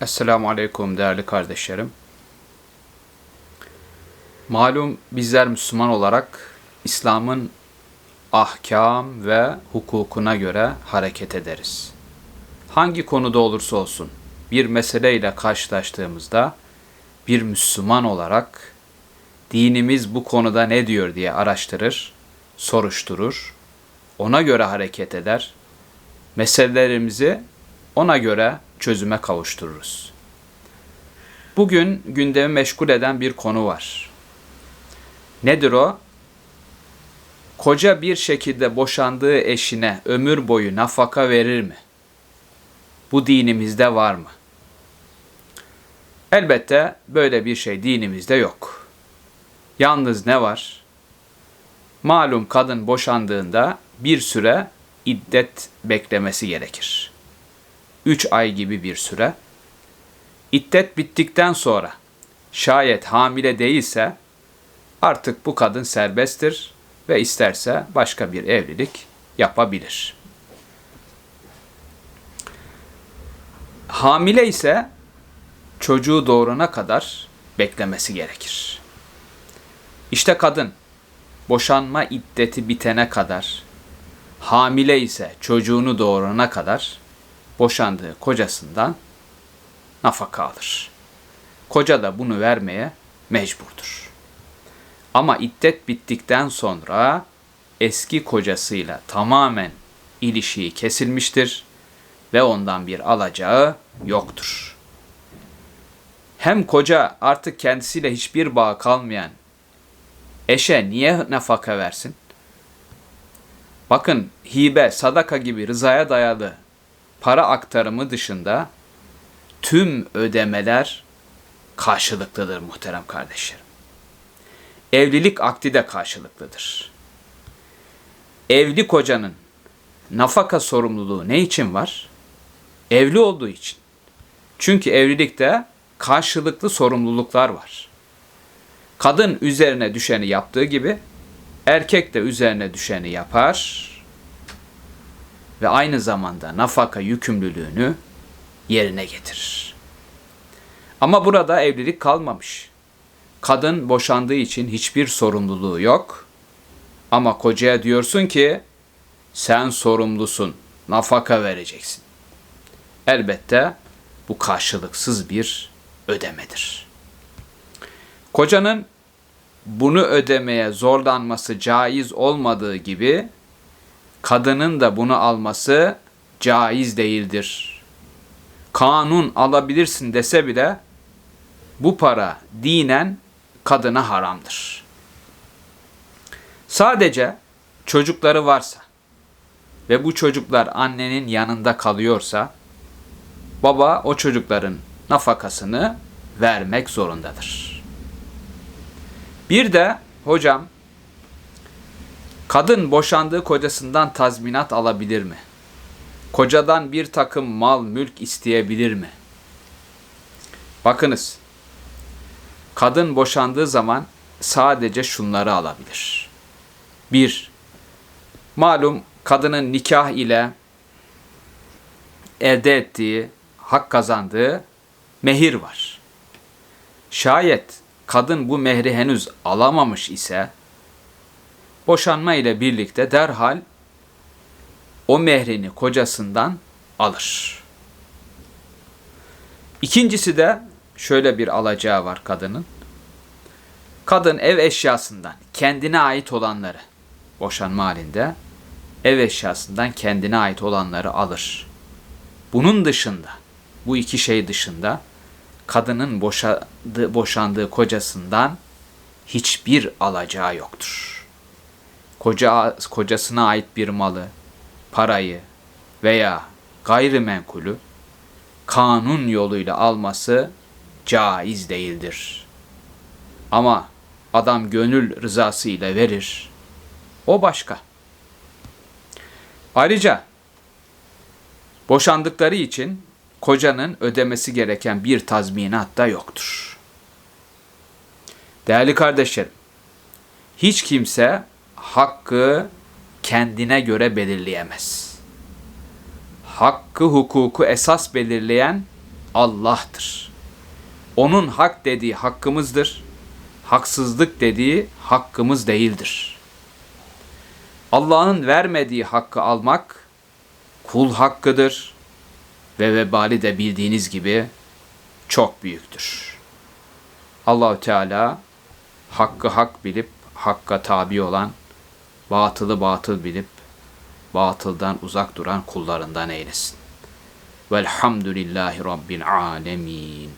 Esselamu Aleyküm değerli kardeşlerim. Malum bizler Müslüman olarak İslam'ın ahkam ve hukukuna göre hareket ederiz. Hangi konuda olursa olsun bir meseleyle karşılaştığımızda bir Müslüman olarak dinimiz bu konuda ne diyor diye araştırır, soruşturur, ona göre hareket eder, meselelerimizi ona göre çözüme kavuştururuz. Bugün gündemi meşgul eden bir konu var. Nedir o? Koca bir şekilde boşandığı eşine ömür boyu nafaka verir mi? Bu dinimizde var mı? Elbette böyle bir şey dinimizde yok. Yalnız ne var? Malum kadın boşandığında bir süre iddet beklemesi gerekir. 3 ay gibi bir süre. İddet bittikten sonra şayet hamile değilse artık bu kadın serbesttir ve isterse başka bir evlilik yapabilir. Hamile ise çocuğu doğurana kadar beklemesi gerekir. İşte kadın boşanma iddeti bitene kadar, hamile ise çocuğunu doğurana kadar boşandığı kocasından nafaka alır. Koca da bunu vermeye mecburdur. Ama iddet bittikten sonra eski kocasıyla tamamen ilişiği kesilmiştir ve ondan bir alacağı yoktur. Hem koca artık kendisiyle hiçbir bağ kalmayan eşe niye nafaka versin? Bakın hibe, sadaka gibi rızaya dayalı para aktarımı dışında tüm ödemeler karşılıklıdır muhterem kardeşlerim. Evlilik akdi de karşılıklıdır. Evli kocanın nafaka sorumluluğu ne için var? Evli olduğu için. Çünkü evlilikte karşılıklı sorumluluklar var. Kadın üzerine düşeni yaptığı gibi erkek de üzerine düşeni yapar ve aynı zamanda nafaka yükümlülüğünü yerine getirir. Ama burada evlilik kalmamış. Kadın boşandığı için hiçbir sorumluluğu yok. Ama kocaya diyorsun ki sen sorumlusun, nafaka vereceksin. Elbette bu karşılıksız bir ödemedir. Kocanın bunu ödemeye zorlanması caiz olmadığı gibi kadının da bunu alması caiz değildir. Kanun alabilirsin dese bile bu para dinen kadına haramdır. Sadece çocukları varsa ve bu çocuklar annenin yanında kalıyorsa baba o çocukların nafakasını vermek zorundadır. Bir de hocam Kadın boşandığı kocasından tazminat alabilir mi? Kocadan bir takım mal, mülk isteyebilir mi? Bakınız. Kadın boşandığı zaman sadece şunları alabilir. 1. Malum kadının nikah ile elde ettiği, hak kazandığı mehir var. Şayet kadın bu mehri henüz alamamış ise boşanma ile birlikte derhal o mehrini kocasından alır. İkincisi de şöyle bir alacağı var kadının. Kadın ev eşyasından kendine ait olanları boşanma halinde ev eşyasından kendine ait olanları alır. Bunun dışında bu iki şey dışında kadının boşadığı, boşandığı kocasından hiçbir alacağı yoktur koca, kocasına ait bir malı, parayı veya gayrimenkulü kanun yoluyla alması caiz değildir. Ama adam gönül rızası ile verir. O başka. Ayrıca boşandıkları için kocanın ödemesi gereken bir tazminat da yoktur. Değerli kardeşlerim, hiç kimse hakkı kendine göre belirleyemez. Hakkı, hukuku esas belirleyen Allah'tır. Onun hak dediği hakkımızdır. Haksızlık dediği hakkımız değildir. Allah'ın vermediği hakkı almak kul hakkıdır ve vebali de bildiğiniz gibi çok büyüktür. Allahü Teala hakkı hak bilip hakka tabi olan, batılı batıl bilip batıldan uzak duran kullarından eylesin. Velhamdülillahi Rabbil alemin.